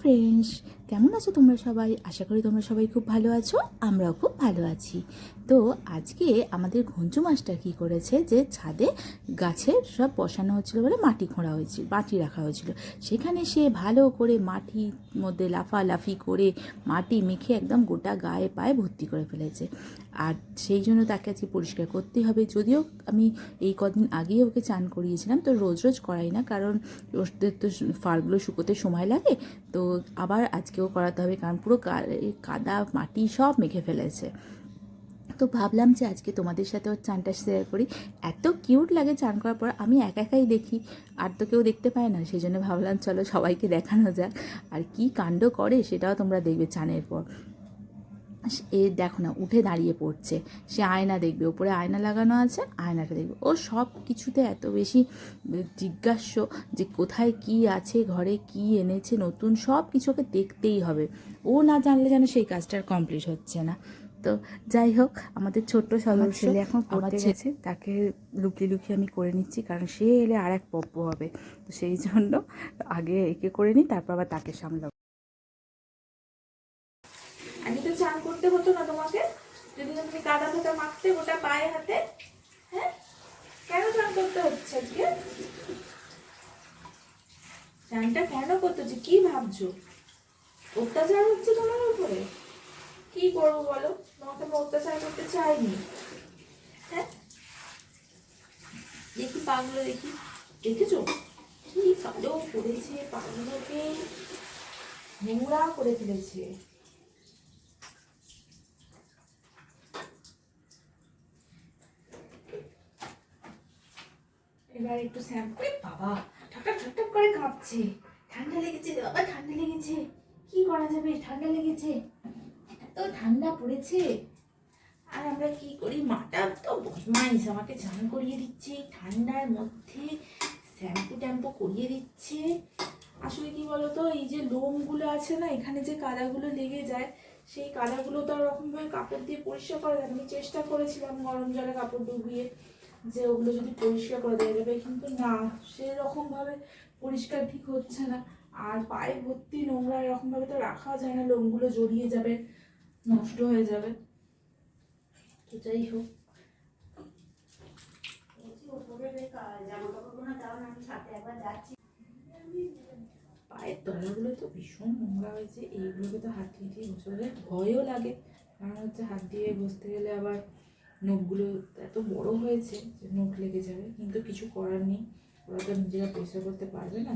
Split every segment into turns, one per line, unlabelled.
Friends কেমন আছো তোমরা সবাই? আশা করি তোমরা সবাই খুব ভালো আছো, আমরাও খুব ভালো আছি। তো আজকে আমাদের ঘঞ্চু মাস্টার কী করেছে যে ছাদে গাছের সব বসানো হচ্ছিল বলে মাটি খোঁড়া হয়েছিল, মাটি রাখা হয়েছিল। সেখানে সে ভালো করে মাটির মধ্যে লাফালাফি করে মাটি মেখে একদম গোটা গায়ে পায়ে ভর্তি করে ফেলেছে। আর সেই জন্য তাকে আজকে পরিষ্কার করতে হবে। যদিও আমি এই কদিন আগেই ওকে চান করিয়েছিলাম, তো রোজ রোজ করাই না, কারণ ওদের তো ফারগুলো শুকোতে সময় লাগে। তো আবার আজকেও করাতে হবে, কারণ পুরো কাদা মাটি সব মেখে ফেলেছে। তো ভাবলাম যে আজকে তোমাদের সাথে ওর চানটা শেয়ার করি। এত কিউট লাগে চান করার পর, আমি একা একাই দেখি, আর তো কেউ দেখতে পায় না, সেই জন্য ভাবলাম চলো সবাইকে দেখানো যাক, আর কি কাণ্ড করে সেটাও তোমরা দেখবে চানের পর। এ দেখো না উঠে দাঁড়িয়ে পড়ছে। সে আয়না দেখবে ওপরে আয়না লাগানো আছে আয়নাটা দেখবে। ও সব কিছুতে এত বেশি জিজ্ঞাস্য যে কোথায় কি আছে ঘরে কি এনেছে নতুন সব কিছুকে দেখতেই হবে। ও না জানলে যেন সেই কাজটার কমপ্লিট হচ্ছে না। তো যাই হোক আমাদের ছোট্ট সদস্য ছেলে এখন পড়তে গেছে তাকে লুকিয়ে লুকিয়ে আমি করে নিচ্ছি কারণ সে এলে আর এক পপ্প হবে। তো সেই জন্য আগে একে করে নিই তারপর আবার তাকে সামলাবো
আগে তো চান করতে হতো না তোমাকে কাদা ফাদা মাখতে, গোটা পায়ে হাতে হ্যাঁ? কেন চান করতে হচ্ছে আজকে? চানটা কেন করতে হচ্ছে? কি ভাবছ? অত্যাচার হচ্ছে তোমার উপরে? কি করব বলো? তোমাকে আমি অত্যাচার করতে চাইনি। হ্যাঁ? দেখি পাগুলো দেখি। দেখেছ? কি কালো করেছে, পাগুলোকে নোংরা করে ফেলেছে। এবার একটু শ্যাম্পু বাবা ঠকঠক ঠকঠক করে কাঁপছে। ঠান্ডা লেগেছে বাবা, ঠান্ডা লেগেছে। কি করা যাবে? ঠান্ডা লেগেছে। এত ঠান্ডা পড়েছে। আর আমরা কি করি? মাটা তো বদমাইশ, আমাকে চান করিয়ে দিচ্ছে। ঠান্ডার মধ্যে শ্যাম্পু ট্যাম্পু করিয়ে দিচ্ছে। আসলে কি বলতো, এই যে লোমগুলো আছে না, এখানে যে কাদাগুলো লেগে যায়, সেই কাদাগুলো তো আর ওরকমভাবে কাপড় দিয়ে পরিষ্কার করা যায় আমি চেষ্টা করেছিলাম গরম জলে কাপড় ডুবিয়ে। যে ওগুলো যদি পরিষ্কার করে দেওয়া যাবে, কিন্তু না, সেরকমভাবে পরিষ্কার ঠিক হচ্ছে না। আর পায়ে ভর্তি নোংরা এরকম ভাবে তো রাখা যায় না, লোমগুলো জড়িয়ে যাবে, নষ্ট হয়ে যাবে। তো যাই হোক। পায়ের তলাগুলো তো ভীষণ নোংরা হয়েছে, এইগুলোকে তো হাত দিয়ে ভয়ও লাগে। কারণ হচ্ছে হাত দিয়ে ঘষতে গেলে আবার নখগুলো এত বড় হয়েছে যে নখ লেগে যাবে, কিন্তু কিছু করার নেই। ওরা তো নিজেরা পরিষ্কার করতে পারবে না।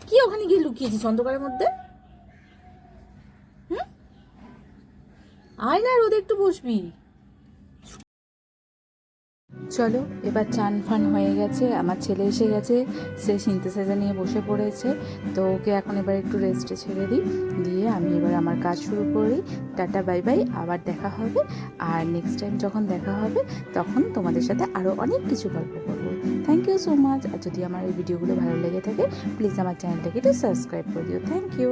কি ওখানে গিয়ে লুকিয়েছিস অন্ধকারের মধ্যে? হুম? আয় না রোদে একটু বসবি। চলো, এবার চান ফান হয়ে গেছে, আমার ছেলে এসে গেছে, সে সিনথেসাইজার নিয়ে বসে পড়েছে, তো ওকে এখন এবার একটু রেস্টে ছেড়ে দিই, দিয়ে আমি এবার আমার কাজ শুরু করি। টাটা, বাই বাই, আবার দেখা হবে। আর নেক্সট টাইম যখন দেখা হবে, তখন তোমাদের সাথে আরও অনেক কিছু গল্প করব। থ্যাংক ইউ সো মাচ আর যদি আমার এই ভিডিওগুলো ভালো লেগে থাকে প্লিজ আমার চ্যানেলটাকে একটু সাবস্ক্রাইব করে দিও। Thank you